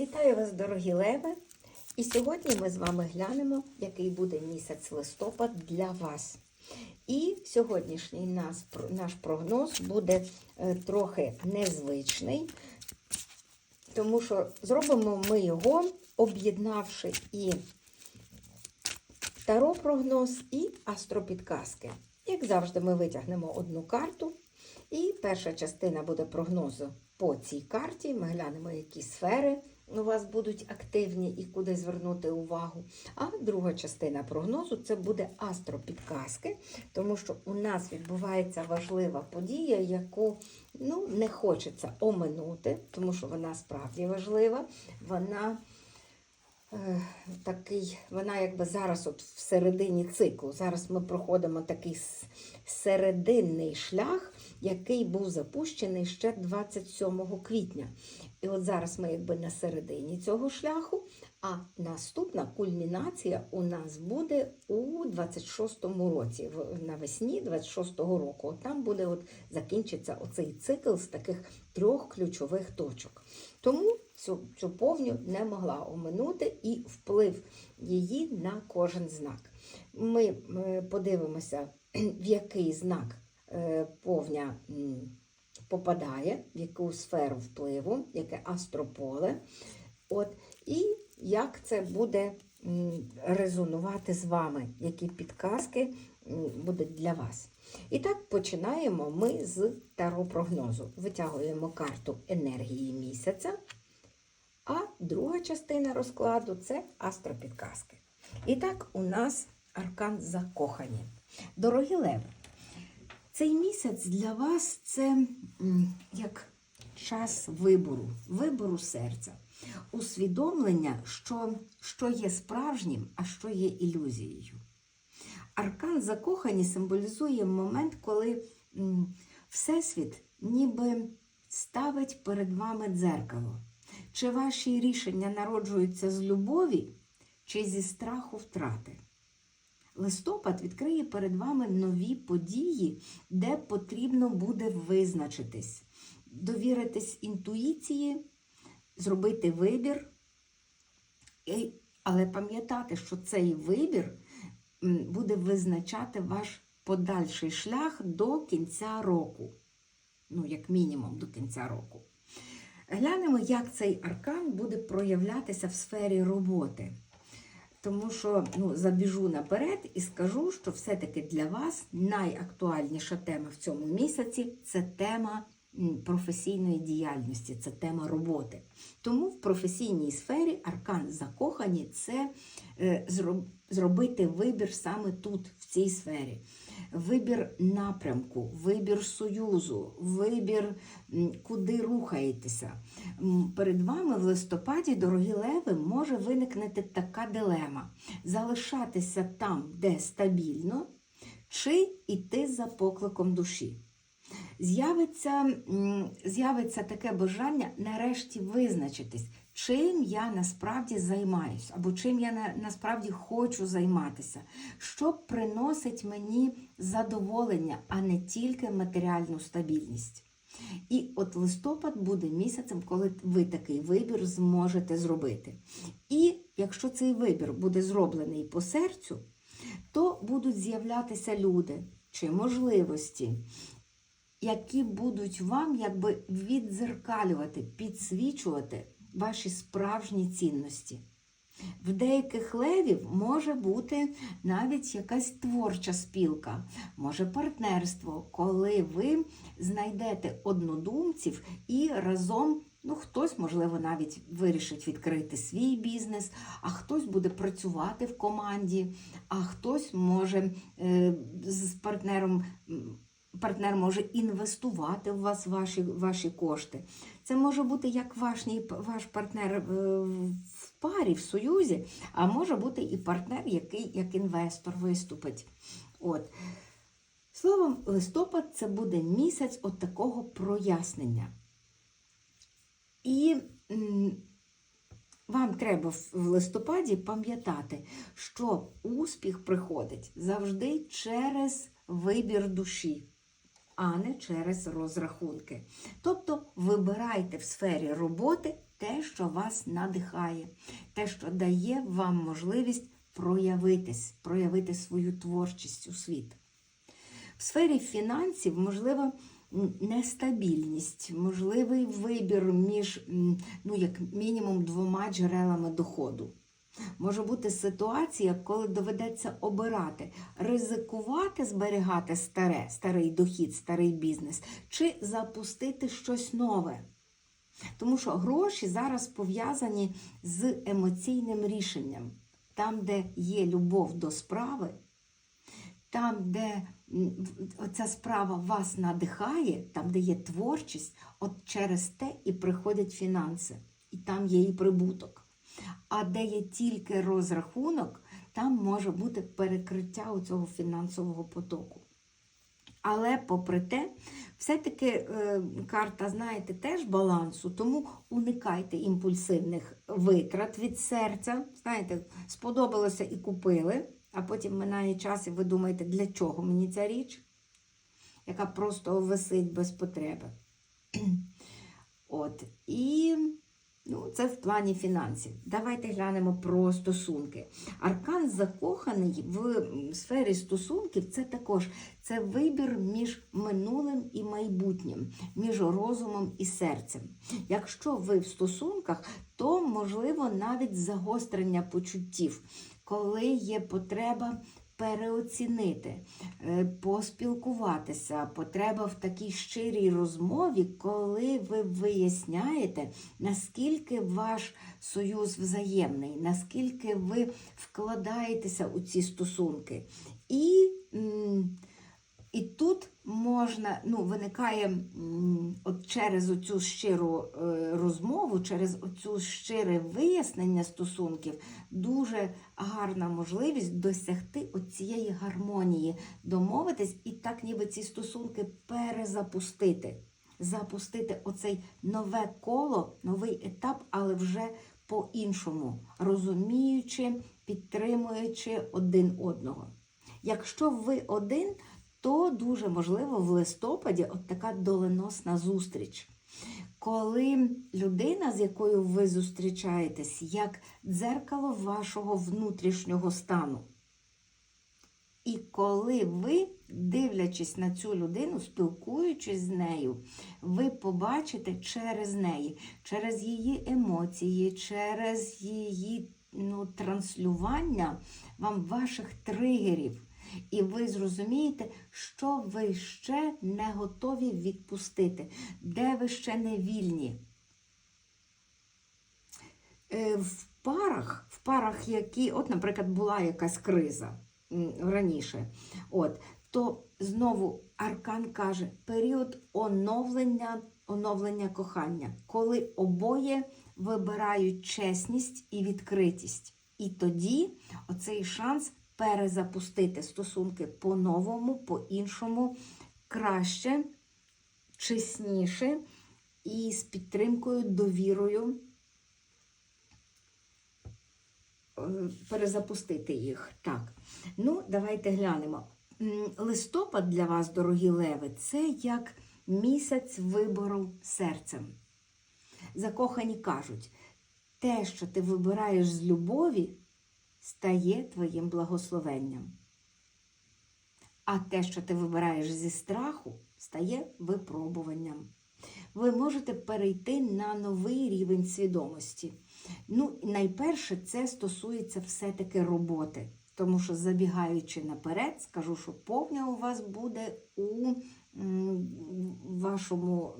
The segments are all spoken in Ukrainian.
Вітаю вас, дорогі леви! І сьогодні ми з вами глянемо, який буде місяць листопад для вас. І сьогоднішній нас, наш прогноз буде е, трохи незвичний, тому що зробимо ми його, об'єднавши і таро-прогноз, і астропідказки. Як завжди, ми витягнемо одну карту, і перша частина буде прогнозу по цій карті. Ми глянемо, які сфери у вас будуть активні і куди звернути увагу. А друга частина прогнозу це буде астропідказки, тому що у нас відбувається важлива подія, яку ну, не хочеться оминути, тому що вона справді важлива. Вона е, такий, вона якби зараз от в середині циклу. Зараз ми проходимо такий серединний шлях, який був запущений ще 27 квітня. І от зараз ми якби на середині цього шляху, а наступна кульмінація у нас буде у 26-му році, навесні 26-го року. От там буде от закінчиться оцей цикл з таких трьох ключових точок. Тому цю, цю повню не могла оминути і вплив її на кожен знак. Ми е, подивимося, в який знак е, повня попадає, в яку сферу впливу, яке астрополе. От, і як це буде резонувати з вами, які підказки будуть для вас. І так починаємо ми з таро-прогнозу. Витягуємо карту енергії місяця, а друга частина розкладу це астропідказки. І так, у нас аркан закохані. Дорогі леви, цей місяць для вас це як час вибору, вибору серця, усвідомлення, що, що є справжнім, а що є ілюзією. Аркан закохані символізує момент, коли Всесвіт ніби ставить перед вами дзеркало. Чи ваші рішення народжуються з любові, чи зі страху втрати? Листопад відкриє перед вами нові події, де потрібно буде визначитись, довіритись інтуїції, зробити вибір, але пам'ятати, що цей вибір буде визначати ваш подальший шлях до кінця року. Ну, як мінімум, до кінця року. Глянемо, як цей аркан буде проявлятися в сфері роботи. Тому що ну, забіжу наперед і скажу, що все-таки для вас найактуальніша тема в цьому місяці це тема професійної діяльності, це тема роботи. Тому в професійній сфері аркан закохані це е, зробити вибір саме тут, в цій сфері. Вибір напрямку, вибір союзу, вибір, куди рухаєтеся. Перед вами в листопаді, дорогі леви, може виникнути така дилема: залишатися там, де стабільно, чи йти за покликом душі. З'явиться, таке бажання нарешті визначитись, чим я насправді займаюся, або чим я на, насправді хочу займатися, що приносить мені задоволення, а не тільки матеріальну стабільність. І от листопад буде місяцем, коли ви такий вибір зможете зробити. І якщо цей вибір буде зроблений по серцю, то будуть з'являтися люди чи можливості, які будуть вам якби віддзеркалювати, підсвічувати ваші справжні цінності. В деяких левів може бути навіть якась творча спілка, може партнерство, коли ви знайдете однодумців і разом, ну хтось, можливо, навіть вирішить відкрити свій бізнес, а хтось буде працювати в команді, а хтось може е, з партнером. Партнер може інвестувати в вас ваші, ваші кошти. Це може бути як ваш, ваш партнер е, в парі, в союзі, а може бути і партнер, який як інвестор виступить. От. Словом, листопад це буде місяць от такого прояснення. І вам треба в в листопаді пам'ятати, що успіх приходить завжди через вибір душі, а не через розрахунки. Тобто вибирайте в сфері роботи те, що вас надихає, те, що дає вам можливість проявитись, проявити свою творчість у світ. В сфері фінансів можлива нестабільність, можливий вибір між, ну, як мінімум, двома джерелами доходу. Може бути ситуація, коли доведеться обирати, ризикувати, зберігати старе, старий дохід, старий бізнес, чи запустити щось нове. Тому що гроші зараз пов'язані з емоційним рішенням. Там, де є любов до справи, там, де ця справа вас надихає, там, де є творчість, от через те і приходять фінанси, і там є і прибуток. А де є тільки розрахунок, там може бути перекриття у цього фінансового потоку. Але попри те, все-таки е, карта, знаєте, теж балансу, тому уникайте імпульсивних витрат від серця. Знаєте, сподобалося і купили, а потім минає час, і ви думаєте, для чого мені ця річ, яка просто висить без потреби. От. І ну, це в плані фінансів. Давайте глянемо про стосунки. Аркан закоханий в сфері стосунків це також це вибір між минулим і майбутнім, між розумом і серцем. Якщо ви в стосунках, то можливо навіть загострення почуттів, коли є потреба переоцінити, е, поспілкуватися, потреба в такій щирій розмові, коли ви виясняєте, наскільки ваш союз взаємний, наскільки ви вкладаєтеся у ці стосунки. І, і тут можна, ну, виникає от через оцю щиру е, розмову, через оцю щире вияснення стосунків, дуже гарна можливість досягти цієї гармонії, домовитись і так ніби ці стосунки перезапустити. Запустити оцей нове коло, новий етап, але вже по-іншому, розуміючи, підтримуючи один одного. Якщо ви один, то дуже можливо в листопаді от така доленосна зустріч. Коли людина, з якою ви зустрічаєтесь, як дзеркало вашого внутрішнього стану. І коли ви, дивлячись на цю людину, спілкуючись з нею, ви побачите через неї, через її емоції, через її ну, транслювання вам ваших тригерів. І ви зрозумієте, що ви ще не готові відпустити, де ви ще не вільні. Е, В парах, в парах, які, от, наприклад, була якась криза раніше, от, то знову Аркан каже період оновлення, оновлення кохання, коли обоє вибирають чесність і відкритість. І тоді оцей шанс перезапустити стосунки по-новому, по-іншому, краще, чесніше і з підтримкою, довірою е, перезапустити їх. Так. Ну, давайте глянемо. Листопад для вас, дорогі леви, це як місяць вибору серцем. Закохані кажуть, те, що ти вибираєш з любові, стає твоїм благословенням. А те, що ти вибираєш зі страху, стає випробуванням. Ви можете перейти на новий рівень свідомості. Ну, найперше, це стосується все-таки роботи. Тому що, забігаючи наперед, скажу, що повня у вас буде у вашому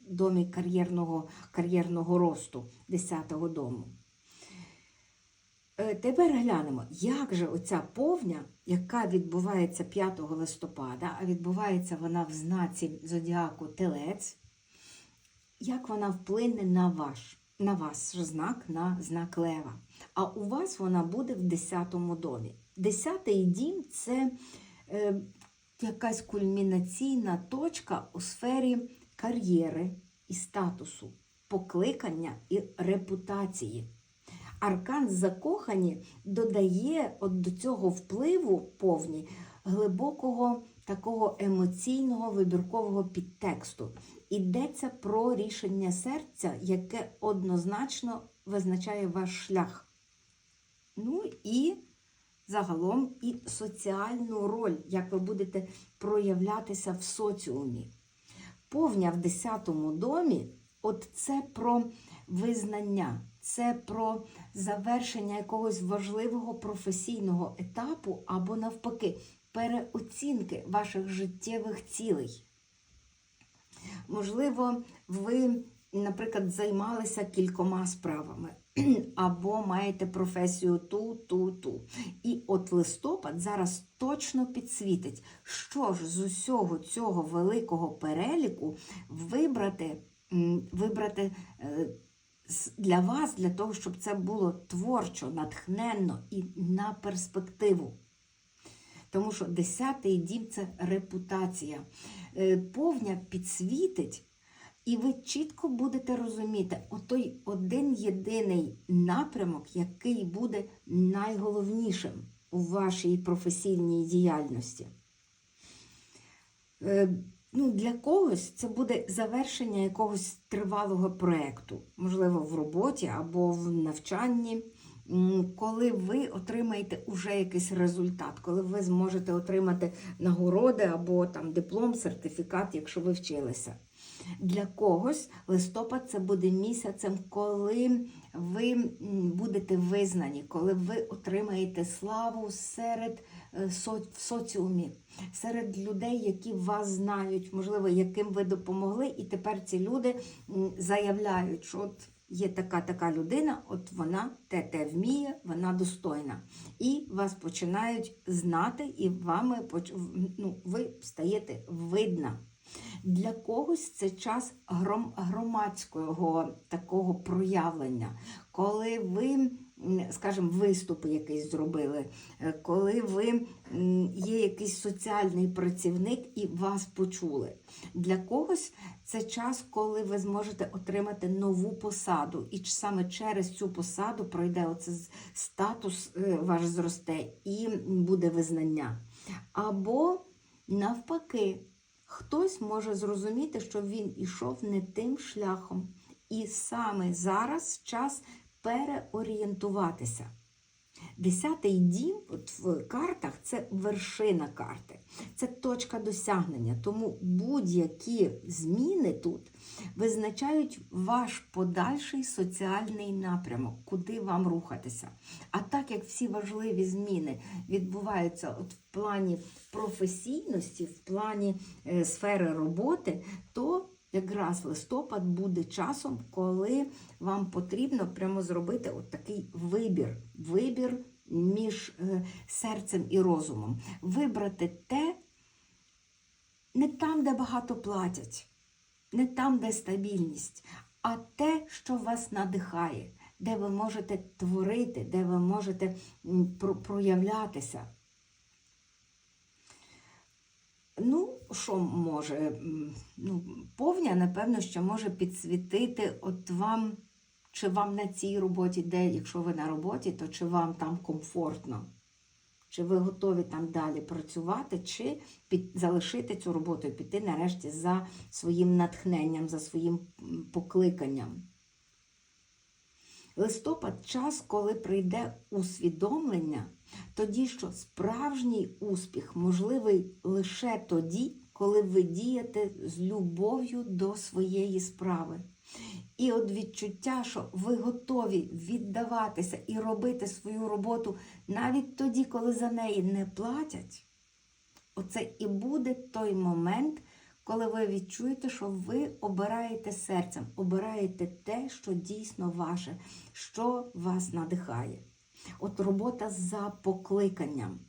домі кар'єрного, кар'єрного росту 10-го дому. Е, Тепер глянемо, як же оця повня, яка відбувається 5 листопада, а відбувається вона в знаці зодіаку Телець, як вона вплине на ваш, на ваш знак, на знак Лева. А у вас вона буде в 10-му домі. 10-й дім це е, якась кульмінаційна точка у сфері кар'єри і статусу, покликання і репутації. Аркан закохані додає от до цього впливу повні глибокого такого емоційного вибіркового підтексту. Йдеться про рішення серця, яке однозначно визначає ваш шлях. Ну і загалом і соціальну роль, як ви будете проявлятися в соціумі. Повня в 10-му домі от це про визнання, це про завершення якогось важливого професійного етапу або, навпаки, переоцінки ваших життєвих цілей. Можливо, ви, наприклад, займалися кількома справами, або маєте професію ту, ту, ту. І от листопад зараз точно підсвітить, що ж з усього цього великого переліку вибрати, вибрати е, для вас, для того, щоб це було творчо, натхненно і на перспективу. Тому що десятий дім це репутація. Е, Повня підсвітить, і ви чітко будете розуміти отой один єдиний напрямок, який буде найголовнішим у вашій професійній діяльності. Ну, для когось це буде завершення якогось тривалого проєкту, можливо, в роботі або в навчанні, коли ви отримаєте уже якийсь результат, коли ви зможете отримати нагороди або там диплом, сертифікат, якщо ви вчилися. Для когось листопад це буде місяцем, коли ви будете визнані, коли ви отримаєте славу серед в соціумі, серед людей, які вас знають, можливо, яким ви допомогли, і тепер ці люди заявляють, що от є така така людина, от вона те те вміє, вона достойна. І вас починають знати, і вами ну, ви стаєте видна. Для когось це час громадського такого проявлення, коли ви, скажімо, виступ якийсь зробили, е, коли ви є якийсь соціальний працівник і вас почули. Для когось це час, коли ви зможете отримати нову посаду, і саме через цю посаду пройде оце статус е, ваш зросте і буде визнання. Або навпаки. Хтось може зрозуміти, що він ішов не тим шляхом, і саме зараз час переорієнтуватися. Десятий дім в картах це вершина карти, це точка досягнення. Тому будь-які зміни тут визначають ваш подальший соціальний напрямок, куди вам рухатися. А так як всі важливі зміни відбуваються от в плані професійності, в плані е, сфери роботи, то якраз листопад буде часом, коли вам потрібно прямо зробити от такий вибір. Вибір між е, серцем і розумом. Вибрати те, не там, де багато платять, не там, де стабільність, а те, що вас надихає, де ви можете творити, де ви можете проявлятися. Ну, що може? Ну, повня, напевно, що може підсвітити от вам, чи вам на цій роботі, де, якщо ви на роботі, то чи вам там комфортно, чи ви готові там далі працювати, чи під, залишити цю роботу і піти нарешті за своїм натхненням, за своїм покликанням. Листопад час, коли прийде усвідомлення, тоді що справжній успіх можливий лише тоді, коли ви дієте з любов'ю до своєї справи. І от відчуття, що ви готові віддаватися і робити свою роботу навіть тоді, коли за неї не платять, оце і буде той момент, коли ви відчуєте, що ви обираєте серцем, обираєте те, що дійсно ваше, що вас надихає. От робота за покликанням.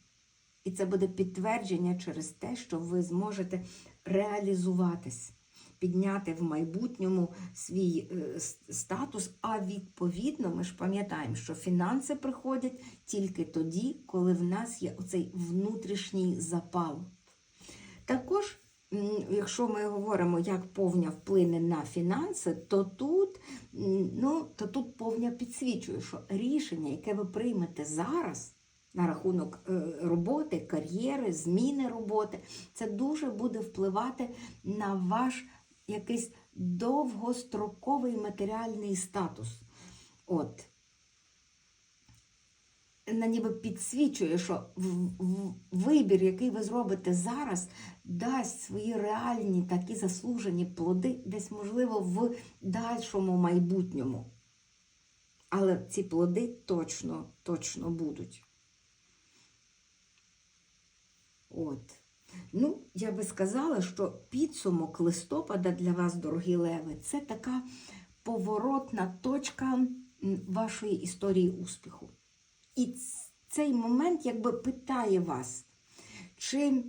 І це буде підтвердження через те, що ви зможете реалізуватись, підняти в майбутньому свій е, статус. А відповідно, ми ж пам'ятаємо, що фінанси приходять тільки тоді, коли в нас є оцей внутрішній запал. Також, якщо ми говоримо, як повня вплине на фінанси, то тут, ну, то тут повня підсвічує, що рішення, яке ви приймете зараз, на рахунок е, роботи, кар'єри, зміни роботи. Це дуже буде впливати на ваш якийсь довгостроковий матеріальний статус. От. Ніби підсвічує, що вибір, який ви зробите зараз, дасть свої реальні такі заслужені плоди, десь, можливо, в дальшому майбутньому. Але ці плоди точно, точно будуть. От. Ну, я би сказала, що підсумок листопада для вас, дорогі леви, це така поворотна точка вашої історії успіху. І цей момент якби питає вас, чи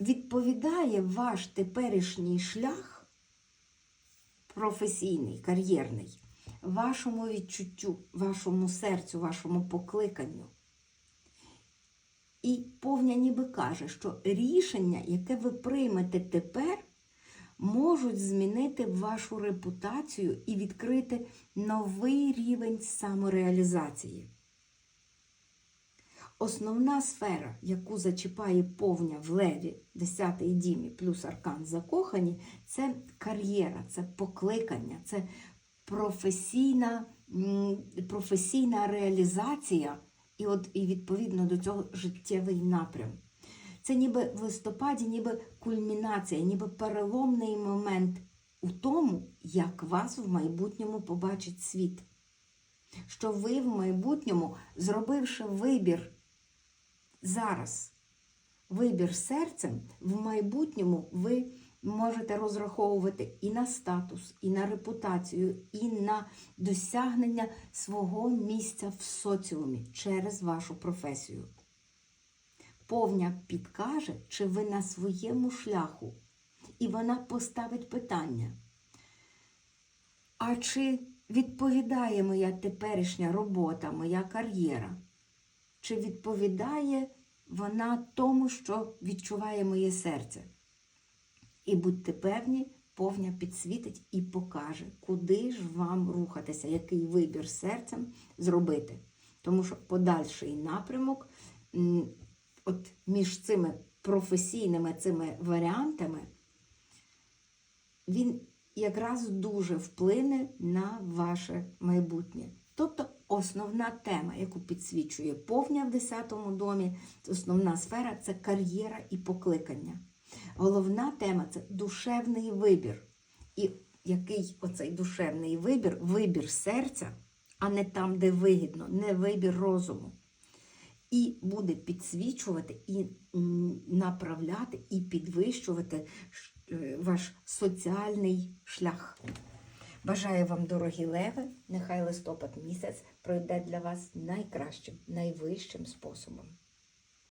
відповідає ваш теперішній шлях професійний, кар'єрний, вашому відчуттю, вашому серцю, вашому покликанню. І повня ніби каже, що рішення, яке ви приймете тепер, можуть змінити вашу репутацію і відкрити новий рівень самореалізації. Основна сфера, яку зачіпає повня в леві, 10-й дімі плюс аркан закохані, це кар'єра, це покликання, це професійна, професійна реалізація і, от, і відповідно до цього життєвий напрям. Це ніби в листопаді, ніби кульмінація, ніби переломний момент у тому, як вас в майбутньому побачить світ. Що ви в майбутньому, зробивши вибір зараз, вибір серцем, в майбутньому ви можете розраховувати і на статус, і на репутацію, і на досягнення свого місця в соціумі через вашу професію. Повня підкаже, чи ви на своєму шляху, і вона поставить питання. А чи відповідає моя теперішня робота, моя кар'єра? Чи відповідає вона тому, що відчуває моє серце? І будьте певні, повня підсвітить і покаже, куди ж вам рухатися, який вибір серцем зробити. Тому що подальший напрямок, от між цими професійними цими варіантами, він якраз дуже вплине на ваше майбутнє. Тобто основна тема, яку підсвічує повня в 10-му домі, основна сфера це кар'єра і покликання. Головна тема це душевний вибір. І який оцей душевний вибір, вибір серця, а не там, де вигідно, не вибір розуму. І буде підсвічувати, і направляти, і підвищувати е, ваш соціальний шлях. Бажаю вам, дорогі леви, нехай листопад місяць пройде для вас найкращим, найвищим способом.